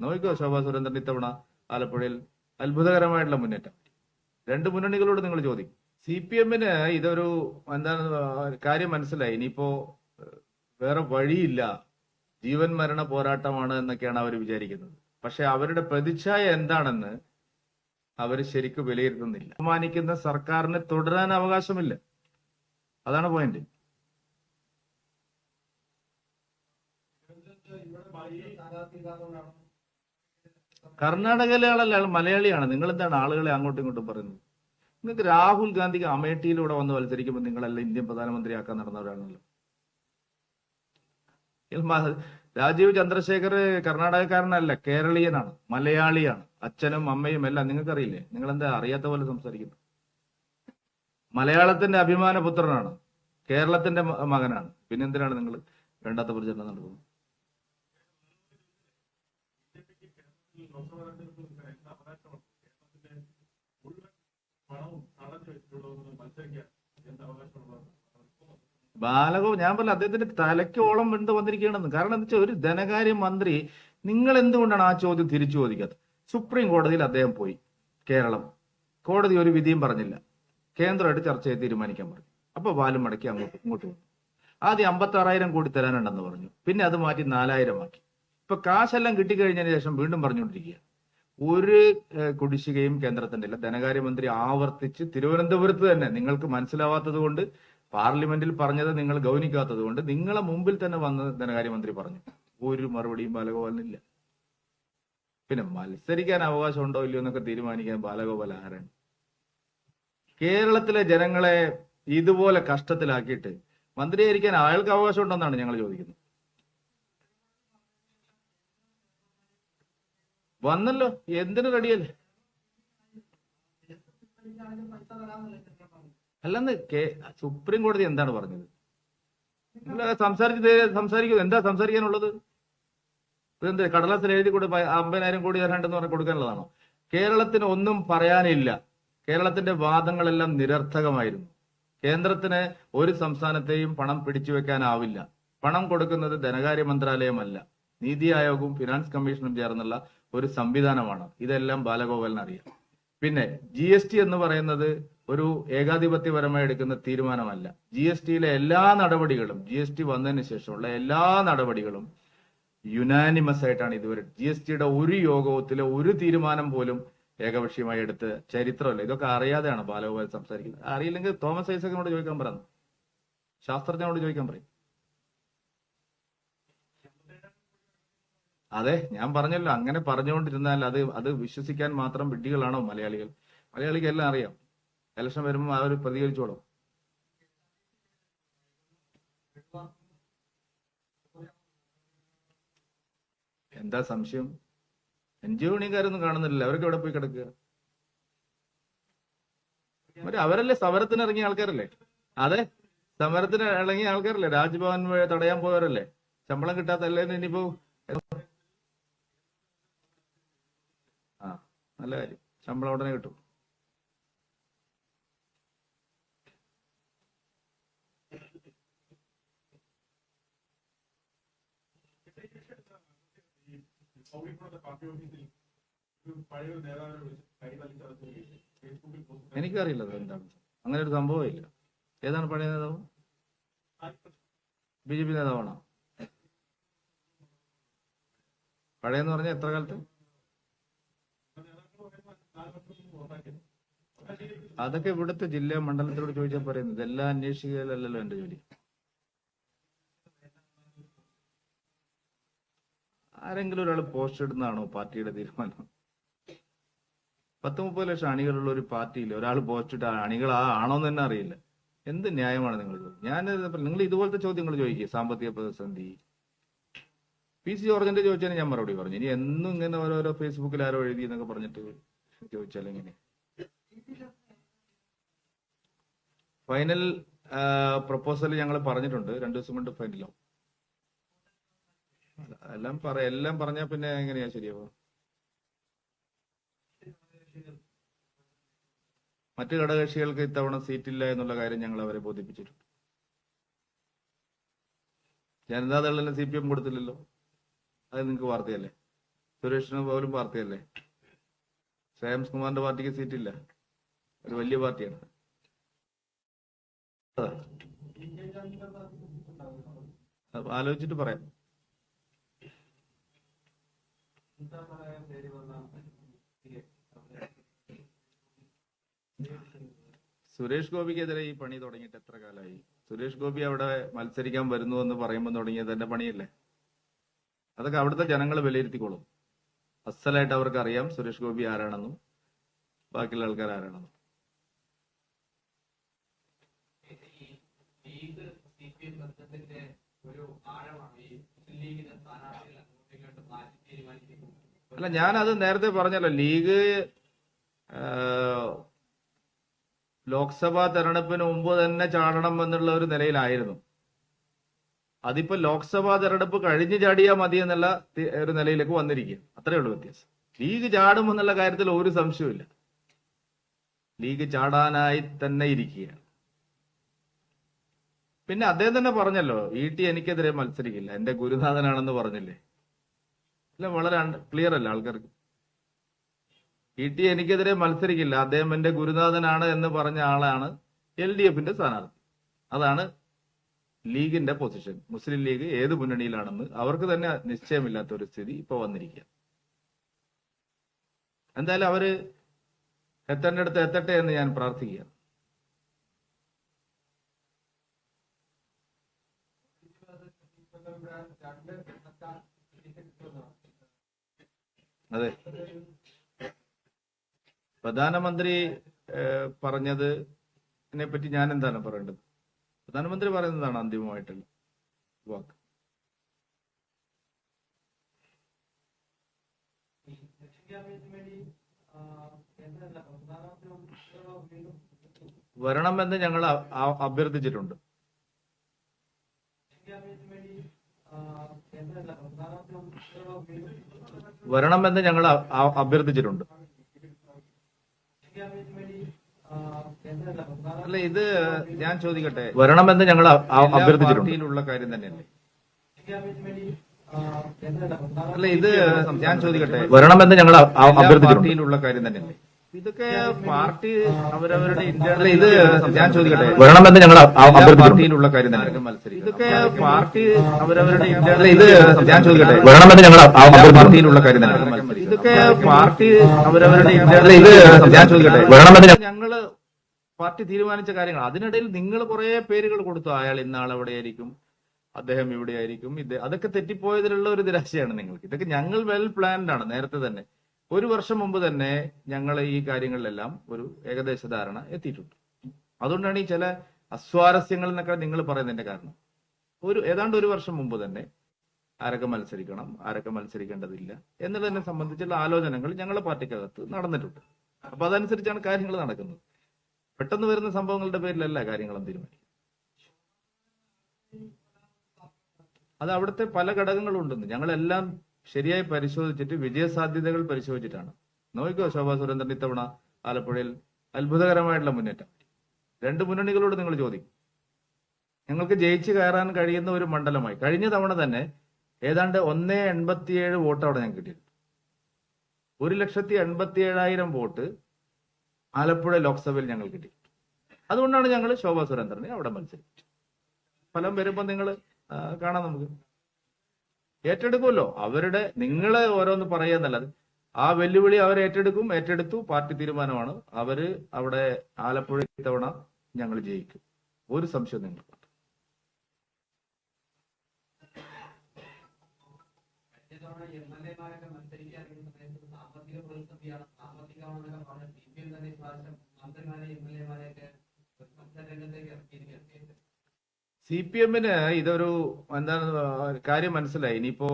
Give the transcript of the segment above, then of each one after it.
നോക്കിക്കോ ശോഭാ സുരേന്ദ്രൻ ഇത്തവണ ആലപ്പുഴയിൽ അത്ഭുതകരമായിട്ടുള്ള മുന്നേറ്റം. രണ്ട് മുന്നണികളോട് നിങ്ങൾ ചോദിക്കും. സി പി എമ്മിന് ഇതൊരു എന്താണ് കാര്യം മനസ്സിലായി. ഇനിയിപ്പോ വേറെ വഴിയില്ല. ജീവൻ മരണ പോരാട്ടമാണ് എന്നൊക്കെയാണ് അവർ വിചാരിക്കുന്നത്. പക്ഷെ അവരുടെ പ്രതിച്ഛായ എന്താണെന്ന് അവർ ശരിക്കും വിലയിരുത്തുന്നില്ല. ബഹുമാനിക്കുന്ന സർക്കാരിന് തുടരാൻ അവകാശമില്ല. അതാണ് പോയിന്റ് കർണാടകയിലെ ആളല്ല ആൾ മലയാളിയാണ്. നിങ്ങൾ എന്താണ് ആളുകളെ അങ്ങോട്ടും ഇങ്ങോട്ടും പറയുന്നത്? നിങ്ങൾക്ക് രാഹുൽ ഗാന്ധിക്ക് അമേഠിയിലൂടെ വന്ന് മത്സരിക്കുമ്പോൾ നിങ്ങളെല്ലാം ഇന്ത്യൻ പ്രധാനമന്ത്രിയാക്കാൻ നടന്നവരാണല്ലോ രാജീവ് ചന്ദ്രശേഖർ കർണാടകക്കാരനല്ല കേരളീയനാണ് മലയാളിയാണ്. അച്ഛനും അമ്മയും എല്ലാം നിങ്ങൾക്കറിയില്ലേ? നിങ്ങൾ എന്താ അറിയാത്ത പോലെ സംസാരിക്കുന്നു? മലയാളത്തിന്റെ അഭിമാന പുത്രനാണ് കേരളത്തിന്റെ മകനാണ്. പിന്നെന്തിനാണ് നിങ്ങൾ വേണ്ടാത്ത പ്രചരണം നടത്തുന്നത്? ബാലകോ ഞാൻ പറഞ്ഞ അദ്ദേഹത്തിന്റെ തലയ്ക്കോളം വെന്ത് വന്നിരിക്കുകയാണെന്ന്. കാരണം എന്താ വെച്ചാൽ ഒരു ധനകാര്യ മന്ത്രി നിങ്ങൾ എന്തുകൊണ്ടാണ് ആ ചോദ്യം തിരിച്ചു ചോദിക്കാത്തത്? സുപ്രീം കോടതിയിൽ അദ്ദേഹം പോയി. കേരളം. കോടതി ഒരു വിധിയും പറഞ്ഞില്ല. കേന്ദ്രമായിട്ട് ചർച്ച ചെയ്ത് തീരുമാനിക്കാൻ പറഞ്ഞു. അപ്പൊ ബാലും മടക്കി അങ്ങോട്ട് ഇങ്ങോട്ട് വന്നു. ആദ്യം അമ്പത്തി ആറായിരം കോടി തരാനുണ്ടെന്ന് പറഞ്ഞു. പിന്നെ അത് മാറ്റി നാലായിരം ആക്കി. ഇപ്പൊ കാശെല്ലാം കിട്ടിക്കഴിഞ്ഞതിന് ശേഷം വീണ്ടും പറഞ്ഞുകൊണ്ടിരിക്കുക. ഒരു കുടിശ്ശികയും കേന്ദ്രത്തിന്റെ ഇല്ല ധനകാര്യമന്ത്രി ആവർത്തിച്ച് തിരുവനന്തപുരത്ത് തന്നെ നിങ്ങൾക്ക് മനസ്സിലാവാത്തത് കൊണ്ട് പാർലമെന്റിൽ പറഞ്ഞത് നിങ്ങൾ ഗൗനിക്കാത്തത് കൊണ്ട് നിങ്ങളെ മുമ്പിൽ തന്നെ വന്ന് ധനകാര്യമന്ത്രി പറഞ്ഞു. ഒരു മറുപടിയും ബാലഗോപാലിനില്ല. പിന്നെ മത്സരിക്കാൻ അവകാശം ഉണ്ടോ ഇല്ലയോ എന്നൊക്കെ തീരുമാനിക്കാൻ ബാലഗോപാൽ ആരാണ്? കേരളത്തിലെ ജനങ്ങളെ ഇതുപോലെ കഷ്ടത്തിലാക്കിയിട്ട് മന്ത്രിയായിരിക്കാൻ അയാൾക്ക് അവകാശം ഉണ്ടെന്നാണ് ഞങ്ങൾ ചോദിക്കുന്നത്. വന്നല്ലോ എന്തിനു റെഡിയല്ലേ അല്ലെന്ന് കെ സുപ്രീം കോടതി എന്താണ് പറഞ്ഞത്? സംസാരിച്ച് സംസാരിക്കുന്നത് എന്താ സംസാരിക്കാനുള്ളത്? ഇതെന്ത് കടലാസിൽ എഴുതി കൂടെ അമ്പതിനായിരം കോടി തരാണ്ടെന്ന് പറഞ്ഞ് കൊടുക്കാനുള്ളതാണോ? കേരളത്തിന് ഒന്നും പറയാനില്ല. കേരളത്തിന്റെ വാദങ്ങളെല്ലാം നിരർത്ഥകമായിരുന്നു. കേന്ദ്രത്തിന് ഒരു സംസ്ഥാനത്തെയും പണം പിടിച്ചു വെക്കാനാവില്ല. പണം കൊടുക്കുന്നത് ധനകാര്യ മന്ത്രാലയമല്ല. നീതി ആയോഗവും ഫിനാൻസ് കമ്മീഷനും ചേർന്നുള്ള ഒരു സംവിധാനമാണ്. ഇതെല്ലാം ബാലഗോപാലിന് അറിയാം. പിന്നെ ജി എസ് ടി എന്ന് പറയുന്നത് ഒരു ഏകാധിപത്യപരമായി എടുക്കുന്ന തീരുമാനമല്ല. ജി എസ് ടിയിലെ എല്ലാ നടപടികളും ജി എസ് ടി വന്നതിന് ശേഷമുള്ള എല്ലാ നടപടികളും യുനാനിമസ് ആയിട്ടാണ് ഇതുവരെ. ജി എസ് ടിയുടെ ഒരു യോഗത്തിലെ ഒരു തീരുമാനം പോലും ഏകപക്ഷീയമായി എടുത്ത് ചരിത്രമല്ല. ഇതൊക്കെ അറിയാതെയാണ് ബാലഗോപാൽ സംസാരിക്കുന്നത്. അറിയില്ലെങ്കിൽ തോമസ് ഐസക്കിനോട് ചോദിക്കാൻ പറഞ്ഞു. ശാസ്ത്രജ്ഞനോട് ചോദിക്കാൻ പറയും. അതെ ഞാൻ പറഞ്ഞല്ലോ അങ്ങനെ പറഞ്ഞുകൊണ്ടിരുന്നാൽ അത് അത് വിശ്വസിക്കാൻ മാത്രം വിഡ്ഢികളാണോ മലയാളികൾ? മലയാളിക്ക് എല്ലാം അറിയാം. ഇലക്ഷൻ വരുമ്പോൾ അവർ പ്രതികരിച്ചോളും. എന്താ സംശയം? എൻ ജി യൂണിയൻകാരൊന്നും കാണുന്നില്ല അവരൊക്കെ എവിടെ പോയി കിടക്കുക? അവർ അവരല്ലേ സമരത്തിന് ഇറങ്ങിയ ആൾക്കാരല്ലേ? അതെ സമരത്തിന് ഇറങ്ങിയ ആൾക്കാരല്ലേ? രാജ്ഭവൻ തടയാൻ പോയവരല്ലേ? ശമ്പളം കിട്ടാത്തല്ലേ ഇനിയിപ്പോ ആ നല്ല കാര്യം. ശമ്പളം ഉടനെ കിട്ടും. എനിക്കറിയില്ല എന്താണ്. അങ്ങനെ ഒരു സംഭവം ഇല്ല. ഏതാണ് പഴയ നേതാവ്? ബി ജെ പി നേതാവാണോ? പഴയെന്ന് പറഞ്ഞാൽ എത്ര കാലത്ത്? അതൊക്കെ ഇവിടുത്തെ ജില്ലാ മണ്ഡലത്തിലോട് ചോദിച്ചാൽ പറയുന്നത്. ഇതെല്ലാം അന്വേഷിക്കലല്ലോ എന്റെ ജോലി. ആരെങ്കിലും ഒരാൾ പോസ്റ്റ് ഇടുന്നതാണോ പാർട്ടിയുടെ തീരുമാനം? പത്ത് മുപ്പത് ലക്ഷം അണികളുള്ള ഒരു പാർട്ടിയിൽ ഒരാൾ പോസ്റ്റ് ഇട്ട അണികൾ ആ ആണോന്ന് തന്നെ അറിയില്ല. എന്ത് ന്യായമാണ് നിങ്ങൾ ഞാൻ നിങ്ങൾ ഇതുപോലത്തെ ചോദ്യങ്ങൾ ചോദിക്കുക സാമ്പത്തിക പ്രതിസന്ധി. പി സി ജോർജിന്റെ ചോദിച്ചതിന് ഞാൻ മറുപടി പറഞ്ഞു. ഇനി എന്നും ഇങ്ങനെ ഓരോരോ ഫേസ്ബുക്കിൽ ആരോ എഴുതി എന്നൊക്കെ പറഞ്ഞിട്ട് ചോദിച്ചാൽ എങ്ങനെ ഫൈനൽ പ്രപ്പോസൽ ഞങ്ങൾ പറഞ്ഞിട്ടുണ്ട്. രണ്ടു ദിവസം കൊണ്ട് ഫൈനലാവും എല്ലാം പറ എല്ലാം പറഞ്ഞാൽ പിന്നെ എങ്ങനെയാ ശരിയാവുക? മറ്റു ഘടകകക്ഷികൾക്ക് ഇത്തവണ സീറ്റില്ല എന്നുള്ള കാര്യം ഞങ്ങൾ അവരെ ബോധിപ്പിച്ചിട്ടുണ്ട്. ജനതാദളിന് സി പി എം കൊടുത്തില്ലല്ലോ? അത് നിങ്ങൾക്ക് വാർത്തയല്ലേ? സുരേഷിന് പോലും പാർട്ടിയല്ലേ ശ്രേയംസ് കുമാറിന്റെ പാർട്ടിക്ക് സീറ്റില്ല. ഒരു വലിയ പാർട്ടിയാണ്. ആലോചിച്ചിട്ട് പറയാം. സുരേഷ് ഗോപിക്കെതിരെ ഈ പണി തുടങ്ങിയിട്ട് എത്ര കാലമായി? സുരേഷ് ഗോപി അവിടെ മത്സരിക്കാൻ വരുന്നു എന്ന് പറയുമ്പോൾ തുടങ്ങിയത് എന്റെ പണിയല്ലേ? അതൊക്കെ അവിടുത്തെ ജനങ്ങൾ വിലയിരുത്തിക്കോളും. അസലായിട്ട് അവർക്ക് അറിയാം സുരേഷ് ഗോപി ആരാണെന്നും ബാക്കിയുള്ള ആൾക്കാർ ആരാണെന്നും. അല്ല ഞാനത് നേരത്തെ പറഞ്ഞല്ലോ ലീഗ് ലോക്സഭാ തെരഞ്ഞെടുപ്പിന് മുമ്പ് തന്നെ ചാടണം എന്നുള്ള ഒരു നിലയിലായിരുന്നു. അതിപ്പോ ലോക്സഭാ തെരഞ്ഞെടുപ്പ് കഴിഞ്ഞ് ചാടിയാൽ മതി എന്നുള്ള ഒരു നിലയിലേക്ക് വന്നിരിക്കുക അത്രേ ഉള്ളൂ വ്യത്യാസം. ലീഗ് ചാടും എന്നുള്ള കാര്യത്തിൽ ഒരു സംശയവുമില്ല. ലീഗ് ചാടാനായി തന്നെ ഇരിക്കുകയാണ്. പിന്നെ അദ്ദേഹം തന്നെ പറഞ്ഞല്ലോ ഇ. ടി. എനിക്കെതിരെ മത്സരിക്കില്ല. എന്റെ ഗുരുനാഥനാണെന്ന് പറഞ്ഞില്ലേ? അല്ല വളരെ ക്ലിയർ അല്ല ആൾക്കാർക്ക്. ഇ. ടി. എനിക്കെതിരെ മത്സരിക്കില്ല. അദ്ദേഹം എന്റെ ഗുരുനാഥനാണ് എന്ന് പറഞ്ഞ ആളാണ് എൽ ഡി എഫിന്റെ സ്ഥാനാർത്ഥി. അതാണ് ലീഗിന്റെ പൊസിഷൻ മുസ്ലിം ലീഗ് ഏത് മുന്നണിയിലാണെന്ന് അവർക്ക് തന്നെ നിശ്ചയമില്ലാത്ത ഒരു സ്ഥിതി ഇപ്പൊ വന്നിരിക്കുക. എന്തായാലും അവർ എത്തേണ്ട അടുത്ത് എത്തട്ടെ എന്ന് ഞാൻ പ്രാർത്ഥിക്കുക. അതെ. പ്രധാനമന്ത്രി പറഞ്ഞത് പറ്റി ഞാൻ എന്താണ് പറയേണ്ടത്? പ്രധാനമന്ത്രി പറയുന്നതാണ് അന്തിമമായിട്ടുള്ള വാക്ക്. വരണമെന്ന് ഞങ്ങൾ അഭ്യർത്ഥിച്ചിട്ടുണ്ട്. വരണമെന്ന് ഞങ്ങൾ അഭ്യർത്ഥിച്ചിട്ടുണ്ട്. അല്ല ഇത് ഞാൻ ചോദിക്കട്ടെ. വരണമെന്ന് ഞങ്ങൾ അഭ്യർത്ഥിച്ചിട്ടുണ്ട്. കാര്യം തന്നെയല്ലേ? അല്ല ഇത് ഞാൻ ചോദിക്കട്ടെ. വരണമെന്ന് ഞങ്ങൾ അ- അ- അഭ്യർത്ഥിച്ചിട്ടുണ്ട്. കാര്യം തന്നെയല്ലേ? ഇതൊക്കെ പാർട്ടി അവരവരുടെ ഇന്റേണൽ ഇത് ഞാൻ ചോദിക്കട്ടെ? വരണമെന്ന് ഞങ്ങൾ പാർട്ടിയിലുള്ള കാര്യം തന്നെ. ഇതൊക്കെ പാർട്ടി അവരവരുടെ ഇന്റേണൽ ഇത് ഞാൻ ചോദിക്കട്ടെ? വരണമെന്ന് ഞങ്ങൾ അ- അ- പാർട്ടിയിലുള്ള കാര്യം തന്നെ. ഇതൊക്കെ പാർട്ടി അവരവരുടെ ഇന്റേണൽ ഇത് ഞാൻ ചോദിക്കട്ടെ? വരണമെന്ന് ഞങ്ങൾ പാർട്ടി തീരുമാനിച്ച കാര്യങ്ങൾ. അതിനിടയിൽ നിങ്ങൾ കുറെ പേരുകൾ കൊടുത്തു. അയാൾ ഇന്നാൾ എവിടെയായിരിക്കും അദ്ദേഹം ഇവിടെയായിരിക്കും ഇത് അതൊക്കെ തെറ്റിപ്പോയതിലുള്ള ഒരു നിരാശയാണ് നിങ്ങൾക്ക്. ഇതൊക്കെ ഞങ്ങൾ വെൽ പ്ലാൻഡ് ആണ് നേരത്തെ തന്നെ. ഒരു വർഷം മുമ്പ് തന്നെ ഞങ്ങൾ ഈ കാര്യങ്ങളിലെല്ലാം ഒരു ഏകദേശ ധാരണ എത്തിയിട്ടുണ്ട്. അതുകൊണ്ടാണ് ഈ ചില അസ്വാരസ്യങ്ങൾ എന്നൊക്കെ നിങ്ങൾ പറയുന്നതിന്റെ കാരണം. ഒരു ഏതാണ്ട് ഒരു വർഷം മുമ്പ് തന്നെ ആരൊക്കെ മത്സരിക്കണം ആരൊക്കെ മത്സരിക്കേണ്ടതില്ല എന്നുള്ളതിനെ സംബന്ധിച്ചുള്ള ആലോചനകൾ ഞങ്ങളുടെ പാർട്ടിക്കകത്ത് നടന്നിട്ടുണ്ട്. അപ്പൊ അതനുസരിച്ചാണ് കാര്യങ്ങൾ നടക്കുന്നത്. പെട്ടെന്ന് വരുന്ന സംഭവങ്ങളുടെ പേരിലല്ല കാര്യങ്ങളും തീരുമാനിക്കുന്നത്. അത് അവിടുത്തെ പല ഘടകങ്ങളും ഉണ്ടെന്ന് ഞങ്ങളെല്ലാം ശരിയായി പരിശോധിച്ചിട്ട് വിജയസാധ്യതകൾ പരിശോധിച്ചിട്ടാണ്. നോക്കിക്കോ ശോഭാ സുരേന്ദ്രൻ ഇത്തവണ ആലപ്പുഴയിൽ അത്ഭുതകരമായിട്ടുള്ള മുന്നേറ്റം. രണ്ട് മുന്നണികളോട് നിങ്ങൾ ചോദിക്കും. ഞങ്ങൾക്ക് ജയിച്ചു കയറാൻ കഴിയുന്ന ഒരു മണ്ഡലമായി. കഴിഞ്ഞ തവണ തന്നെ ഏതാണ്ട് ഒന്നേ എൺപത്തിയേഴ് വോട്ട് അവിടെ ഞാൻ കിട്ടിയിട്ടുണ്ട് ഒരു ലക്ഷത്തി എൺപത്തി ഏഴായിരം വോട്ട് ആലപ്പുഴ ലോക്സഭയിൽ ഞങ്ങൾ കിട്ടി. അതുകൊണ്ടാണ് ഞങ്ങൾ ശോഭാ സുരേന്ദ്രനെ അവിടെ മത്സരിച്ചത് ഫലം വരുമ്പോൾ നിങ്ങൾ കാണാം നമുക്ക്. ഏറ്റെടുക്കുമല്ലോ. അവരുടെ നിങ്ങളെ ഓരോന്ന് പറയാന്നല്ലാതെ ആ വെല്ലുവിളി അവർ ഏറ്റെടുക്കും ഏറ്റെടുത്തു പാർട്ടി തീരുമാനമാണ്. അവർ അവിടെ ആലപ്പുഴ ഇത്തവണ ഞങ്ങൾ ജയിക്കും. ഒരു സംശയം സമയത്ത് സാമ്പത്തിക മന്ത്രിമാരെ എം എൽ എമാരെയൊക്കെ സി പി എമ്മിന് ഇതൊരു എന്താണ് കാര്യം മനസ്സിലായി. ഇനിയിപ്പോ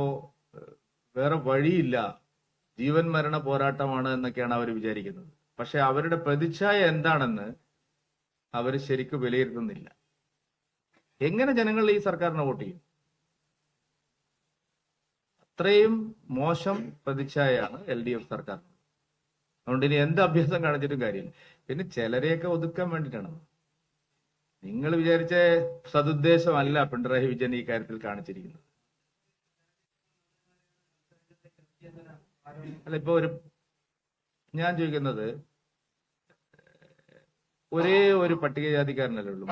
വേറെ വഴിയില്ല. ജീവൻ മരണ പോരാട്ടമാണ് എന്നൊക്കെയാണ് അവർ വിചാരിക്കുന്നത്. പക്ഷെ അവരുടെ പ്രതിച്ഛായ എന്താണെന്ന് അവർ ശരിക്കും വിലയിരുത്തുന്നില്ല. എങ്ങനെ ജനങ്ങൾ ഈ സർക്കാരിനെ വോട്ട് ചെയ്യും? അത്രയും മോശം പ്രതിച്ഛായയാണ് എൽ ഡി എഫ് സർക്കാർ അതുകൊണ്ട് ഇനി എന്ത് അഭ്യാസം കാണിച്ചിട്ടും കാര്യമില്ല. പിന്നെ ചിലരെയൊക്കെ ഒതുക്കാൻ വേണ്ടിയിട്ടാണ്. നിങ്ങൾ വിചാരിച്ച സതുദ്ദേശമല്ല പിണറായി വിജയൻ ഈ കാര്യത്തിൽ കാണിച്ചിരിക്കുന്നത്. അല്ല ഇപ്പൊ ഒരു ഞാൻ ചോദിക്കുന്നത് ഒരേ ഒരു പട്ടികജാതിക്കാരനല്ലേ ഉള്ളൂ?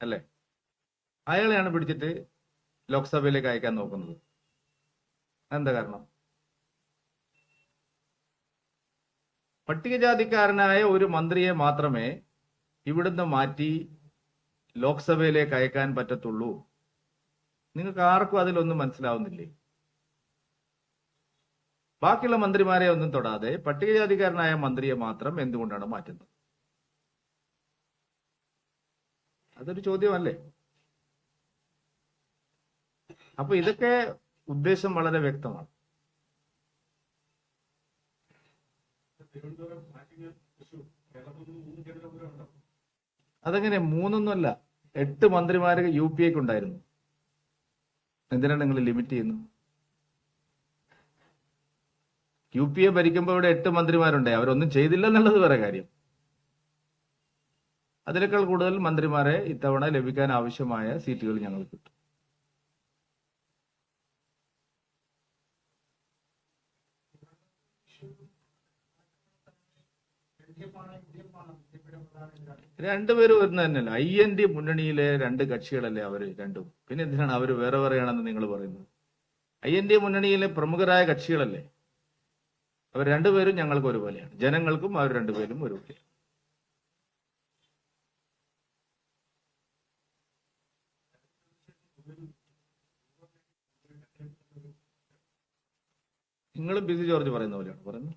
അല്ലേ? അയാളെയാണ് പിടിച്ചിട്ട് ലോക്സഭയിലേക്ക് അയക്കാൻ നോക്കുന്നത്. എന്താ കാരണം? പട്ടികജാതിക്കാരനായ ഒരു മന്ത്രിയെ മാത്രമേ ഇവിടുന്ന് മാറ്റി ലോക്സഭയിലേക്ക് അയക്കാൻ പറ്റത്തുള്ളൂ. നിങ്ങൾക്ക് ആർക്കും അതിലൊന്നും മനസ്സിലാവുന്നില്ലേ? ബാക്കിയുള്ള മന്ത്രിമാരെ ഒന്നും തൊടാതെ പട്ടികജാതിക്കാരനായ മന്ത്രിയെ മാത്രം എന്തുകൊണ്ടാണ് മാറ്റുന്നത്? അതൊരു ചോദ്യമല്ലേ? അപ്പൊ ഇതൊക്കെ ഉദ്ദേശം വളരെ വ്യക്തമാണ്. അതെങ്ങനെ മൂന്നൊന്നുമല്ല എട്ട് മന്ത്രിമാര് യു പി എക്ക് ഉണ്ടായിരുന്നു. എന്തിനാണ് നിങ്ങൾ ലിമിറ്റ് ചെയ്യുന്നത്? യു പി എ ഭരിക്കുമ്പോൾ ഇവിടെ എട്ട് മന്ത്രിമാരുണ്ട് അവരൊന്നും ചെയ്തില്ല എന്നുള്ളത് വേറെ കാര്യം. അതിനേക്കാൾ കൂടുതൽ മന്ത്രിമാരെ ഇത്തവണ ലഭിക്കാൻ ആവശ്യമായ സീറ്റുകൾ ഞങ്ങൾ കിട്ടും. രണ്ടുപേരും ഒരു തന്നെയല്ല? ഐ എൻ ഡി മുന്നണിയിലെ രണ്ട് കക്ഷികളല്ലേ അവർ രണ്ടും. പിന്നെ എന്തിനാണ് അവർ വേറെ വേറെയാണെന്ന് നിങ്ങൾ പറയുന്നത്? ഐ എൻ ഡി മുന്നണിയിലെ പ്രമുഖരായ കക്ഷികളല്ലേ? അവർ രണ്ടുപേരും ഞങ്ങൾക്ക് ഒരുപോലെയാണ്. ജനങ്ങൾക്കും അവർ രണ്ടുപേരും ഒരുപോലെ നിങ്ങൾ ബിസി ജോർജ് പറയുന്ന പോലെയാണ് പറയുന്നത്?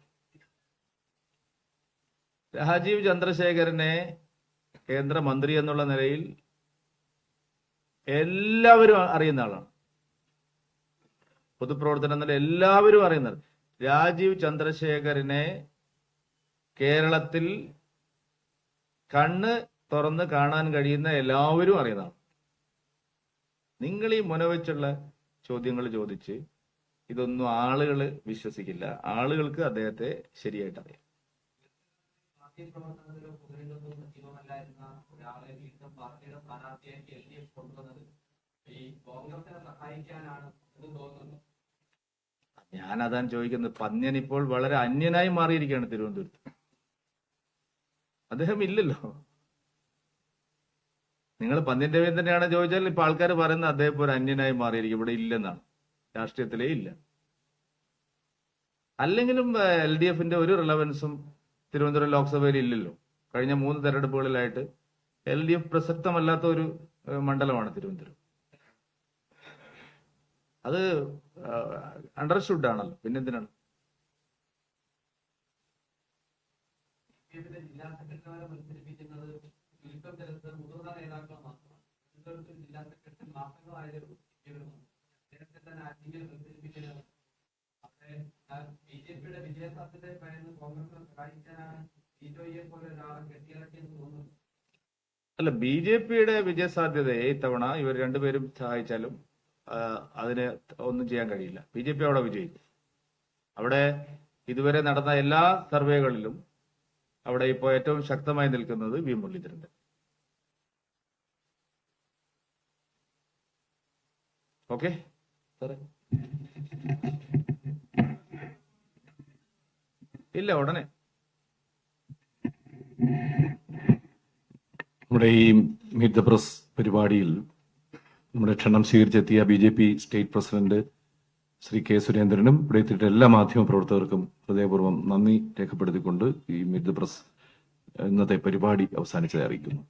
രാജീവ് ചന്ദ്രശേഖരനെ കേന്ദ്രമന്ത്രി എന്നുള്ള നിലയിൽ എല്ലാവരും അറിയുന്ന ആളാണ്. പൊതുപ്രവർത്തനം എന്നുള്ള എല്ലാവരും അറിയുന്നത് രാജീവ് ചന്ദ്രശേഖരനെ കേരളത്തിൽ കണ്ണ് തുറന്ന് കാണാൻ കഴിയുന്ന എല്ലാവരും അറിയുന്നതാണ് നിങ്ങൾ ഈ മുനവെച്ചുള്ള ചോദ്യങ്ങൾ ചോദിച്ച് ഇതൊന്നും ആളുകൾ വിശ്വസിക്കില്ല. ആളുകൾക്ക് അദ്ദേഹത്തെ ശരിയായിട്ട് അറിയാം പാർട്ടി പ്രവർത്തനത്തിലോ സജീവമല്ലായിരുന്ന ഒരാളെ വീണ്ടും പാർട്ടിയുടെ സ്ഥാനാർത്ഥിയാക്കി എൽ ഡി എഫ് കൊണ്ടുവന്നത് ഈ കോൺഗ്രസിനെ സഹായിക്കാനാണ് എന്ന് തോന്നുന്നു. ഞാൻ അതാണ് ചോദിക്കുന്നത് പന്ന്യൻ ഇപ്പോൾ വളരെ അന്യനായി മാറിയിരിക്കുകയാണ് തിരുവനന്തപുരത്ത്. അദ്ദേഹം ഇല്ലല്ലോ. നിങ്ങൾ പന്ന്യൻ തന്നെയാണ് ചോദിച്ചാൽ ഇപ്പൊ ആൾക്കാർ പറയുന്ന അദ്ദേഹം ഒരു അന്യനായി മാറിയിരിക്കും. ഇവിടെ ഇല്ലെന്നാണ്. രാഷ്ട്രീയത്തിലേ ഇല്ല. അല്ലെങ്കിലും എൽ ഡി എഫിന്റെ ഒരു റിലവൻസും തിരുവനന്തപുരം ലോക്സഭയിൽ ഇല്ലല്ലോ. കഴിഞ്ഞ മൂന്ന് തെരഞ്ഞെടുപ്പുകളിലായിട്ട് എൽ ഡി എഫ് പ്രസക്തമല്ലാത്ത ഒരു മണ്ഡലമാണ് തിരുവനന്തപുരം. അത് അണ്ടർസ്റ്റുഡ് പിന്നെന്തിനാണ് ജില്ലാ സെക്രട്ടറി അല്ല ബി ജെ പിയുടെ വിജയസാധ്യതയെ ഇത്തവണ ഇവർ രണ്ടുപേരും സഹായിച്ചാലും അതിന് ഒന്നും ചെയ്യാൻ കഴിയില്ല. ബി ജെ പി അവിടെ വിജയിക്കും. അവിടെ ഇതുവരെ നടന്ന എല്ലാ സർവേകളിലും അവിടെ ഇപ്പോൾ ഏറ്റവും ശക്തമായി നിൽക്കുന്നത് വി മുരളീധരന്റെ ഓക്കെ? സാറേ ഇല്ല ഉടനെ. നമ്മുടെ ഈ മീറ്റ് ദ പ്രസ് പരിപാടിയിൽ നമ്മുടെ ക്ഷണം സ്വീകരിച്ചെത്തിയ B J P state president Shri K സുരേന്ദ്രനും ഇവിടെ എത്തിയിട്ട് എല്ലാ മാധ്യമ പ്രവർത്തകർക്കും ഹൃദയപൂർവം നന്ദി രേഖപ്പെടുത്തിക്കൊണ്ട് ഈ മീറ്റ് ദ പ്രസ് ഇന്നത്തെ പരിപാടി അവസാനിച്ചതായി അറിയിക്കുന്നു.